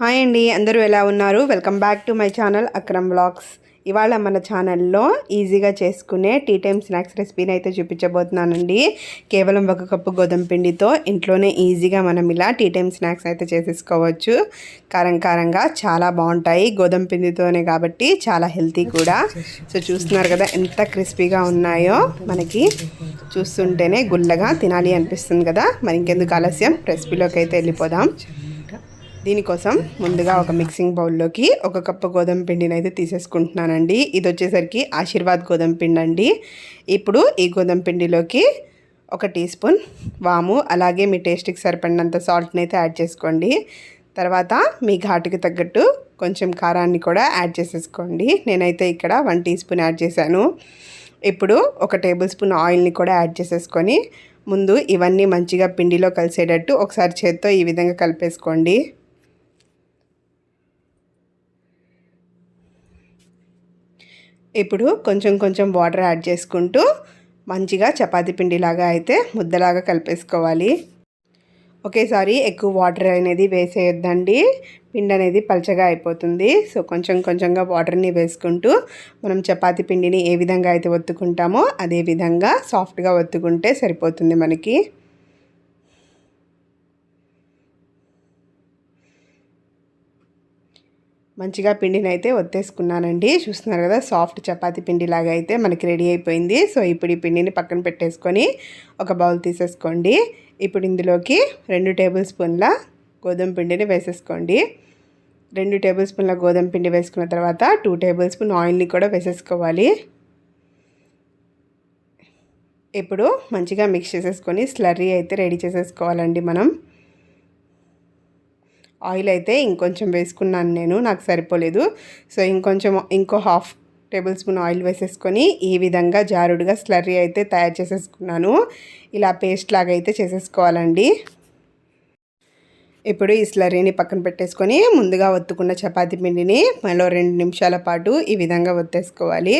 Hi అండి అందరూ ఎలా ఉన్నారు? Welcome back to my channel Akram blogs ఇవాళ మన ఛానల్లో ఈజీగా చేసుకునే టీ టైమ్ స్నాక్స్ రెసిపీని అయితే చూపించబోతున్నానండి. కేవలం ఒక కప్పు గోధుమ పిండితో ఇంట్లోనే ఈజీగా మనం ఇలా టీ టైమ్ స్నాక్స్ అయితే చేసేసుకోవచ్చు. కారం కారంగా చాలా బాగుంటాయి. గోధుమ పిండితోనే కాబట్టి చాలా హెల్తీ కూడా. సో చూస్తున్నారు కదా ఎంత క్రిస్పీగా ఉన్నాయో. మనకి చూస్తుంటేనే గుల్లగా తినాలి అనిపిస్తుంది కదా. మరి ఇంకెందుకు ఆలస్యం? రెసిపీలోకి అయితే వెళ్ళిపోదాం. దీనికోసం ముందుగా ఒక మిక్సింగ్ బౌల్లోకి ఒక కప్పు గోధుమ పిండిని అయితే తీసేసుకుంటున్నానండి. ఇది వచ్చేసరికి ఆశీర్వాద్ గోధుమ పిండి అండి. ఇప్పుడు ఈ గోధుమ పిండిలోకి ఒక టీ స్పూన్ వాము అలాగే మీ టేస్ట్కి సరిపడినంత సాల్ట్ని అయితే యాడ్ చేసుకోండి. తర్వాత మీ ఘాటుకి తగ్గట్టు కొంచెం కారాన్ని కూడా యాడ్ చేసేసుకోండి. నేనైతే ఇక్కడ వన్ టీ స్పూన్ యాడ్ చేశాను. ఇప్పుడు ఒక టేబుల్ స్పూన్ ఆయిల్ని కూడా యాడ్ చేసేసుకొని ముందు ఇవన్నీ మంచిగా పిండిలో కలిసేటట్టు ఒకసారి చేత్తో ఈ విధంగా కలిపేసుకోండి. ఇప్పుడు కొంచెం కొంచెం వాటర్ యాడ్ చేసుకుంటూ మంచిగా చపాతీ పిండిలాగా అయితే ముద్దలాగా కలిపేసుకోవాలి. ఒకేసారి ఎక్కువ వాటర్ అనేది వేసేయొద్దండి. పిండి అనేది పలచగా అయిపోతుంది. సో కొంచెం కొంచెంగా వాటర్ని వేసుకుంటూ మనం చపాతీ పిండిని ఏ విధంగా అయితే ఒత్తుకుంటామో అదే విధంగా సాఫ్ట్గా ఒత్తుకుంటే సరిపోతుంది మనకి. మంచిగా పిండిని అయితే ఒత్తేసుకున్నానండి. చూస్తున్నారు కదా సాఫ్ట్ చపాతి పిండి లాగా అయితే మనకి రెడీ అయిపోయింది. సో ఇప్పుడు ఈ పిండిని పక్కన పెట్టేసుకొని ఒక బౌల్ తీసేసుకోండి. ఇప్పుడు ఇందులోకి రెండు టేబుల్ స్పూన్ల గోధుమ పిండిని వేసేసుకోండి. రెండు టేబుల్ స్పూన్ల గోధుమ పిండి వేసుకున్న తర్వాత టూ టేబుల్ స్పూన్ ఆయిల్ని కూడా వేసేసుకోవాలి. ఇప్పుడు మంచిగా మిక్స్ చేసేసుకొని స్లర్రీ అయితే రెడీ చేసేసుకోవాలండి మనం. ఆయిల్ అయితే ఇంకొంచెం వేసుకున్నాను నేను నాకు సరిపోలేదు. సో ఇంకొంచెం ఇంకో హాఫ్ టేబుల్ స్పూన్ ఆయిల్ వేసేసుకొని ఈ విధంగా జారుడుగా స్లర్రీ అయితే తయారు చేసేసుకున్నాను. ఇలా పేస్ట్ లాగా అయితే చేసేసుకోవాలండి. ఇప్పుడు ఈ స్లరీని పక్కన పెట్టేసుకొని ముందుగా ఒత్తుకున్న చపాతీ పిండిని మళ్ళీ రెండు నిమిషాల పాటు ఈ విధంగా ఒత్తేసుకోవాలి.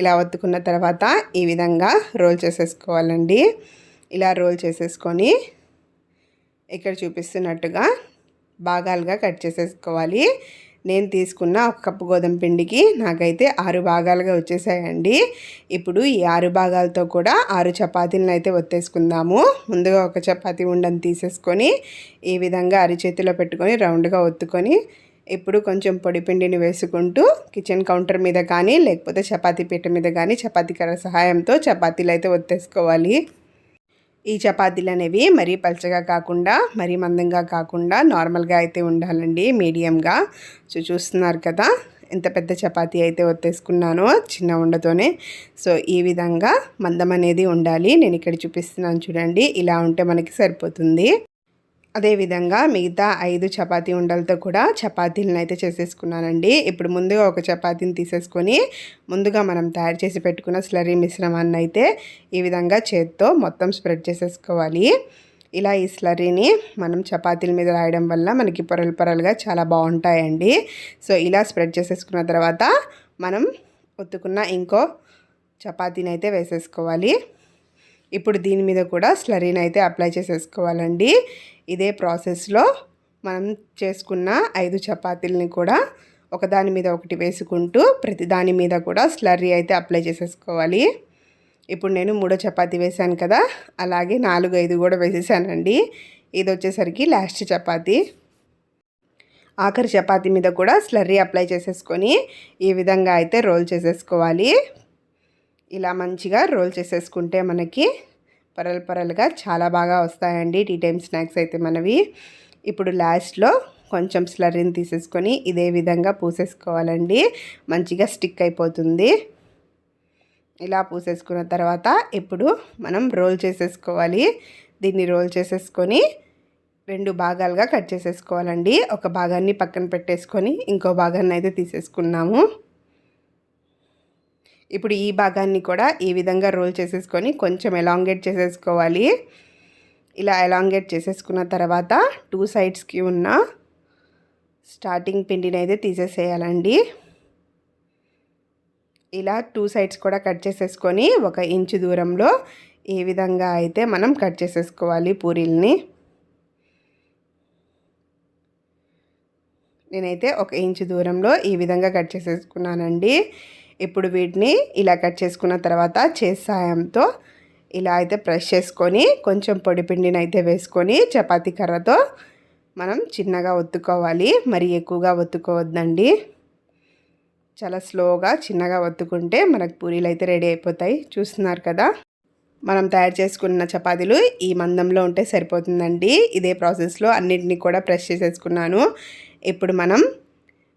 ఇలా ఒత్తుకున్న తర్వాత ఈ విధంగా రోల్ చేసేసుకోవాలండి. ఇలా రోల్ చేసేసుకొని ఇక్కడ చూపిస్తున్నట్టుగా భాగాలుగా కట్ చేసేసుకోవాలి. నేను తీసుకున్న ఒక కప్పు గోధుమ పిండికి నాకైతే ఆరు భాగాలుగా వచ్చేసాయండి. ఇప్పుడు ఈ ఆరు భాగాలతో కూడా ఆరు చపాతీలను అయితే ఒత్తేసుకుందాము. ముందుగా ఒక చపాతీ ఉండని తీసేసుకొని ఈ విధంగా అరిచేతిలో పెట్టుకొని రౌండ్గా ఒత్తుకొని ఇప్పుడు కొంచెం పొడి పిండిని వేసుకుంటూ కిచెన్ కౌంటర్ మీద కానీ లేకపోతే చపాతీ పీట మీద కానీ చపాతీ కర్ర సహాయంతో చపాతీలు అయితే ఒత్తేసుకోవాలి. ఈ చపాతీలు అనేవి మరీ పలచగా కాకుండా మరీ మందంగా కాకుండా నార్మల్గా అయితే ఉండాలండి మీడియంగా. సో చూస్తున్నారు కదా ఎంత పెద్ద చపాతీ అయితే ఒత్తేసుకున్నానో చిన్న ఉండతోనే. సో ఈ విధంగా మందం అనేది ఉండాలి. నేను ఇక్కడ చూపిస్తున్నాను చూడండి ఇలా ఉంటే మనకి సరిపోతుంది. అదేవిధంగా మిగతా ఐదు చపాతీ ఉండలతో కూడా చపాతీలను అయితే చేసేసుకున్నానండి. ఇప్పుడు ముందుగా ఒక చపాతీని తీసేసుకొని ముందుగా మనం తయారు చేసి పెట్టుకున్న స్లరీ మిశ్రమాన్ని అయితే ఈ విధంగా చేత్తో మొత్తం స్ప్రెడ్ చేసేసుకోవాలి. ఇలా ఈ స్లరీని మనం చపాతీల మీద రాయడం వల్ల మనకి పొరలు పొరలుగా చాలా బాగుంటాయండి. సో ఇలా స్ప్రెడ్ చేసేసుకున్న తర్వాత మనం ఒత్తుకున్న ఇంకో చపాతీని అయితే వేసేసుకోవాలి. ఇప్పుడు దీని మీద కూడా స్లరీని అయితే అప్లై చేసేసుకోవాలండి. ఇదే ప్రాసెస్లో మనం చేసుకున్న ఐదు చపాతీలని కూడా ఒకదాని మీద ఒకటి వేసుకుంటూ ప్రతి దాని మీద కూడా స్లర్రీ అయితే అప్లై చేసేసుకోవాలి. ఇప్పుడు నేను మూడో చపాతీ వేశాను కదా అలాగే నాలుగు ఐదు కూడా వేసేసానండి. ఇది వచ్చేసరికి లాస్ట్ చపాతీ. ఆఖరి చపాతీ మీద కూడా స్లర్రీ అప్లై చేసేసుకొని ఈ విధంగా అయితే రోల్ చేసేసుకోవాలి. ఇలా మంచిగా రోల్ చేసేసుకుంటే మనకి పరల్ పరలుగా చాలా బాగా వస్తాయండి. టీ టైమ్ స్నాక్స్ అయితే మనవి. ఇప్పుడు లాస్ట్లో కొంచెం స్లరీని తీసేసుకొని ఇదే విధంగా పూసేసుకోవాలండి. మంచిగా స్టిక్ అయిపోతుంది. ఇలా పూసేసుకున్న తర్వాత ఇప్పుడు మనం రోల్ చేసేసుకోవాలి. దీన్ని రోల్ చేసేసుకొని రెండు భాగాలుగా కట్ చేసేసుకోవాలండి. ఒక భాగాన్ని పక్కన పెట్టేసుకొని ఇంకో భాగాన్ని అయితే తీసేసుకున్నాము. ఇప్పుడు ఈ భాగాన్ని కూడా ఈ విధంగా రోల్ చేసేసుకొని కొంచెం ఎలాంగేట్ చేసేసుకోవాలి. ఇలా ఎలాంగేట్ చేసేసుకున్న తర్వాత టూ సైడ్స్కి ఉన్న స్టార్టింగ్ పిండిని అయితే తీసేసేయాలండి. ఇలా టూ సైడ్స్ కూడా కట్ చేసేసుకొని ఒక ఇంచు దూరంలో ఈ విధంగా అయితే మనం కట్ చేసేసుకోవాలి పూరీల్ని. నేనైతే ఒక ఇంచు దూరంలో ఈ విధంగా కట్ చేసేసుకున్నానండి. ఇప్పుడు వీటిని ఇలా కట్ చేసుకున్న తర్వాత చేతి సాయంతో ఇలా అయితే ప్రెష్ చేసుకొని కొంచెం పొడి పిండిని అయితే వేసుకొని చపాతీ కర్రతో మనం చిన్నగా ఒత్తుకోవాలి. మరి ఎక్కువగా ఒత్తుకోవద్దండి. చాలా స్లోగా చిన్నగా ఒత్తుకుంటే మనకు పూరీలు అయితే రెడీ అయిపోతాయి. చూస్తున్నారు కదా? మనం తయారు చేసుకున్న చపాతీలు ఈ మందంలో ఉంటే సరిపోతుందండి. ఇదే ప్రాసెస్లో అన్నింటినీ కూడా ప్రెస్ చేసేసుకున్నాను. ఇప్పుడు మనం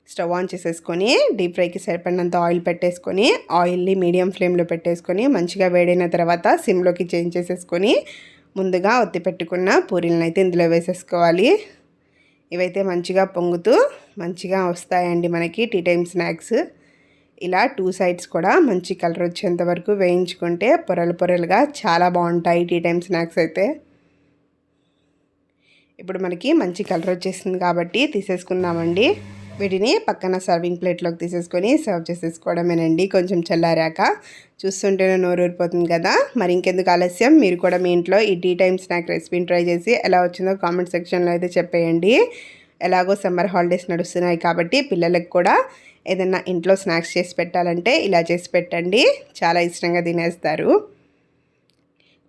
స్టవ్ ఆన్ చేసేసుకొని డీప్ ఫ్రైకి సరిపడినంత ఆయిల్ పెట్టేసుకొని ఆయిల్ని మీడియం ఫ్లేమ్లో పెట్టేసుకొని మంచిగా వేడైన తర్వాత సిమ్లోకి చేంజ్ చేసేసుకొని ముందుగా ఒత్తి పెట్టుకున్న పూరీలను అయితే ఇందులో వేసేసుకోవాలి. ఇవైతే మంచిగా పొంగుతూ మంచిగా వస్తాయండి మనకి టీ టైమ్ స్నాక్స్. ఇలా టూ సైడ్స్ కూడా మంచి కలర్ వచ్చేంత వరకు వేయించుకుంటే పొరలు పొరలుగా చాలా బాగుంటాయి టీ టైమ్ స్నాక్స్ అయితే. ఇప్పుడు మనకి మంచి కలర్ వచ్చేసింది కాబట్టి తీసేసుకుందామండి. వీటిని పక్కన సర్వింగ్ ప్లేట్లోకి తీసేసుకొని సర్వ్ చేసేసుకోవడమేనండి. కొంచెం చల్లారాక చూస్తుంటేనే నోరు ఊరిపోతుంది కదా. మరి ఇంకెందుకు ఆలస్యం? మీరు కూడా మీ ఇంట్లో ఈ టీ టైమ్ స్నాక్ రెసిపీని ట్రై చేసి ఎలా వచ్చిందో కామెంట్ సెక్షన్లో అయితే చెప్పేయండి. ఎలాగో సమ్మర్ హాలిడేస్ నడుస్తున్నాయి కాబట్టి పిల్లలకు కూడా ఏదైనా ఇంట్లో స్నాక్స్ చేసి పెట్టాలంటే ఇలా చేసి పెట్టండి. చాలా ఇష్టంగా తినేస్తారు.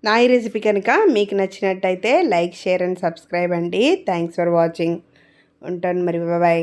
నా ఈ రెసిపీ కనుక మీకు నచ్చినట్టయితే లైక్ షేర్ అండ్ సబ్స్క్రైబ్ అండి. థ్యాంక్స్ ఫర్ వాచింగ్ ఉంటాను మరి. బాయ్